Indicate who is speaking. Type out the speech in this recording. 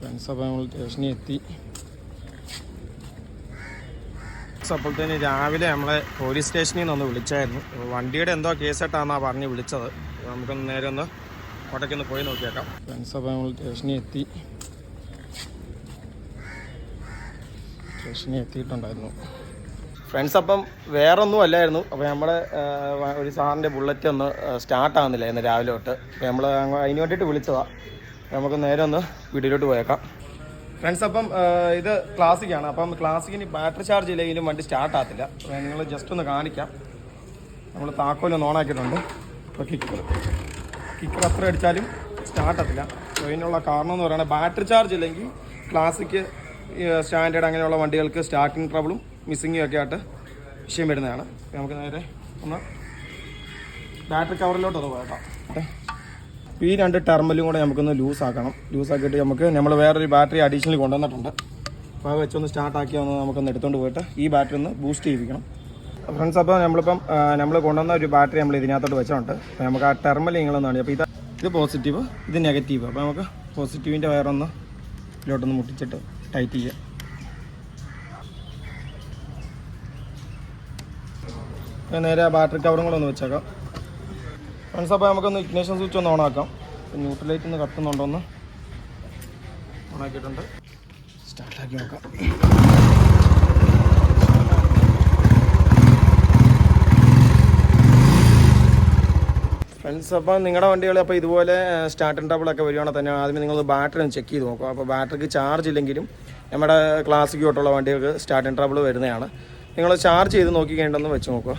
Speaker 1: Friends അപ്പോൾ നമ്മൾ സ്റ്റേഷനിൽ എത്തി. തന്നെ രാവിലെ നമ്മളെ പോലീസ് സ്റ്റേഷനിൽ നിന്ന് ഒന്ന് വിളിച്ചായിരുന്നു. വണ്ടിയുടെ എന്തോ കേസായിട്ടാണെന്നാണ് പറഞ്ഞ് വിളിച്ചത്. അപ്പോൾ നമുക്കൊന്ന് നേരെ ഒന്ന് കോട്ടയ്ക്കൊന്ന് പോയി നോക്കിയേക്കാം. ഫ്രണ്ട്സ് അപ്പോൾ നമ്മൾ സ്റ്റേഷനിൽ എത്തി. സ്റ്റേഷനിൽ എത്തിയിട്ടുണ്ടായിരുന്നു. ഫ്രണ്ട്സ് അപ്പം വേറൊന്നും അല്ലായിരുന്നു. അപ്പോൾ നമ്മുടെ ഒരു സാറിന്റെ ബുള്ളറ്റ് ഒന്ന് സ്റ്റാർട്ട് ഇന്ന് രാവിലെ തൊട്ട്. അപ്പോൾ നമ്മൾ അതിന് വേണ്ടിയിട്ട് വിളിച്ചതാണ് നമുക്ക് നേരെ ഒന്ന് വീട്ടിലോട്ട് പോയേക്കാം. ഫ്രണ്ട്സ് അപ്പം ഇത് ക്ലാസിക്കാണ് അപ്പം ക്ലാസിക്കിന് ബാറ്ററി ചാർജ് ഇല്ലെങ്കിലും വണ്ടി സ്റ്റാർട്ട് ആകത്തില്ല. നിങ്ങൾ ജസ്റ്റ് ഒന്ന് കാണിക്കാം. നമ്മൾ താക്കോലൊന്ന് ഓണാക്കിയിട്ടുണ്ട് അപ്പോൾ കിക്കർ കിക്കർ അത്ര അടിച്ചാലും സ്റ്റാർട്ട് ആകത്തില്ല. അപ്പോൾ അതിനുള്ള കാരണം എന്ന് പറയുന്നത് ബാറ്ററി ചാർജ് ഇല്ലെങ്കിൽ ക്ലാസിക് സ്റ്റാൻഡേർഡ് അങ്ങനെയുള്ള വണ്ടികൾക്ക് സ്റ്റാർട്ടിങ് ട്രബിളും മിസ്സിങ്ങും ഒക്കെ ആയിട്ട് വിഷയം വരുന്നതാണ്. നമുക്ക് നേരെ ഒന്ന് ബാറ്ററി കവറിലോട്ട് ഒന്ന് ഓക്കെ ഈ രണ്ട് ടെർമലും കൂടെ നമുക്കൊന്ന് ലൂസ് ആക്കണം. ലൂസ് ആക്കിയിട്ട് നമുക്ക് നമ്മൾ വേറൊരു ബാറ്ററി അഡീഷണൽ കൊണ്ടുവന്നിട്ടുണ്ട്. അപ്പോൾ അത് വെച്ചൊന്ന് സ്റ്റാർട്ട് ആക്കി ഒന്ന് നമുക്കൊന്ന് എടുത്തുകൊണ്ട് പോയിട്ട് ഈ ബാറ്ററി ഒന്ന് ബൂസ്റ്റ് ചെയ്യിപ്പിക്കണം. ഫ്രണ്ട്സ് അപ്പോൾ നമ്മളിപ്പം നമ്മൾ കൊണ്ടുവന്ന ഒരു ബാറ്ററി നമ്മൾ ഇതിനകത്തോട്ട് വെച്ചിട്ടുണ്ട് അപ്പോൾ നമുക്ക് ആ ടെർമൽ നിങ്ങളൊന്നാണ് അപ്പോൾ ഇത് ഇത് പോസിറ്റീവ് ഇത് നെഗറ്റീവ് അപ്പോൾ നമുക്ക് പോസിറ്റീവിന്റെ വയറൊന്ന് ഇതിലോട്ടൊന്ന് മുട്ടിച്ചിട്ട് ടൈറ്റ് ചെയ്യുക നേരെ ബാറ്ററി കവറും കൂടെ ഒന്ന് വെച്ചേക്കാം. ഫ്രണ്ട്സ് അപ്പോൾ നമുക്കൊന്ന് ഇഗ്നേഷൻ സ്വിച്ച് ഒന്ന് ഓണാക്കാം ന്യൂട്രൽ ലൈറ്റ് ഒന്ന് കത്തുന്നുണ്ടോ ഒന്ന്? ഓണാക്കിയിട്ടുണ്ട് സ്റ്റാർട്ടാക്കി നോക്കാം. ഫ്രണ്ട്സ് അപ്പോൾ നിങ്ങളുടെ വണ്ടികൾ അപ്പോൾ ഇതുപോലെ സ്റ്റാർട്ടിങ് ട്രബിളൊക്കെ വരികയാണെങ്കിൽ തന്നെ ആദ്യമേ നിങ്ങൾ ബാറ്ററി ഒന്ന് ചെക്ക് ചെയ്ത് നോക്കുക. അപ്പോൾ ബാറ്ററിക്ക് ചാർജ് ഇല്ലെങ്കിലും നമ്മുടെ ക്ലാസിക് വണ്ടികൾക്ക് സ്റ്റാർട്ടിങ് ട്രബിൾ വരുന്നതാണ്. നിങ്ങൾ ചാർജ് ചെയ്ത് നോക്കി കഴിഞ്ഞിട്ടൊന്ന് വെച്ച് നോക്കുക.